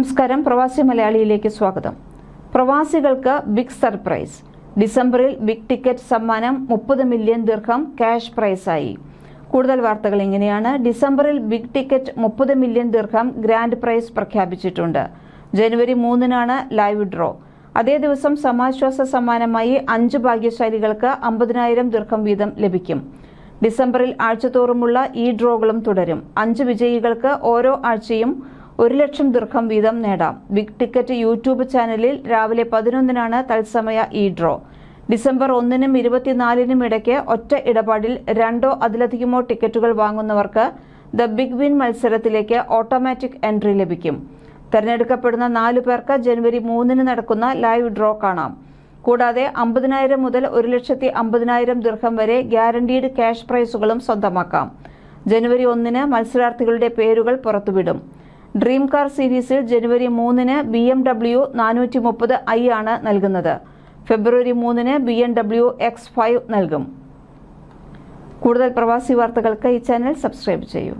നമസ്കാരം. പ്രവാസി മലയാളിയിലേക്ക് സ്വാഗതം. പ്രവാസികൾക്ക് ബിഗ് സർപ്രൈസ് ഡിസംബറിൽ ബിഗ് ടിക്കറ്റ് സമ്മാനം മുപ്പത് മില്യൺ ദീർഘം ക്യാഷ് പ്രൈസായി കൂടുതൽ വാർത്തകൾ ഇങ്ങനെയാണ്. ഡിസംബറിൽ ബിഗ് ടിക്കറ്റ് മുപ്പത് മില്യൺ ദീർഘം ഗ്രാൻഡ് പ്രൈസ് പ്രഖ്യാപിച്ചിട്ടുണ്ട്. ജനുവരി മൂന്നിനാണ് ലൈവ് ഡ്രോ അതേ ദിവസം സമാശ്വാസ സമ്മാനമായി അഞ്ച് ഭാഗ്യശാലികൾക്ക് അമ്പതിനായിരം ദീർഘം വീതം ലഭിക്കും. ഡിസംബറിൽ ആഴ്ചതോറുമുള്ള ഈ ഡ്രോകളും തുടരും. അഞ്ച് വിജയികൾക്ക് ഓരോ ആഴ്ചയും ഒരു ലക്ഷം ദീർഘം വീതം നേടാം. ബിഗ് ടിക്കറ്റ് യൂട്യൂബ് ചാനലിൽ രാവിലെ പതിനൊന്നിനാണ് തത്സമയ ഇ ഡ്രോ. ഡിസംബർ ഒന്നിനും ഇരുപത്തിനാലിനും ഇടയ്ക്ക് ഒറ്റ ഇടപാടിൽ രണ്ടോ അതിലധികമോ ടിക്കറ്റുകൾ വാങ്ങുന്നവർക്ക് ദ ബിഗ് വിൻ മത്സരത്തിലേക്ക് ഓട്ടോമാറ്റിക് എൻട്രി ലഭിക്കും. തെരഞ്ഞെടുക്കപ്പെടുന്ന നാലു പേർക്ക് ജനുവരി മൂന്നിന് നടക്കുന്ന ലൈവ് ഡ്രോ കാണാം. കൂടാതെ അമ്പതിനായിരം മുതൽ ഒരു ലക്ഷത്തി അമ്പതിനായിരം ദീർഘം വരെ ഗ്യാരണ്ടീഡ് ക്യാഷ് പ്രൈസുകളും സ്വന്തമാക്കാം. ജനുവരി ഒന്നിന് മത്സരാർത്ഥികളുടെ പേരുകൾ പുറത്തുവിടും. ഡ്രീം കാർ സീരീസിൽ ജനുവരി മൂന്നിന് ബി എം ഡബ്ല്യു നാനൂറ്റി മുപ്പത് ഐ ആണ് നൽകുന്നത്. ഫെബ്രുവരി മൂന്നിന് B M W X five നൽകും. കൂടുതൽ പ്രവാസി വാർത്തകൾക്ക് ഈ ചാനൽ സബ്സ്ക്രൈബ് ചെയ്യൂ.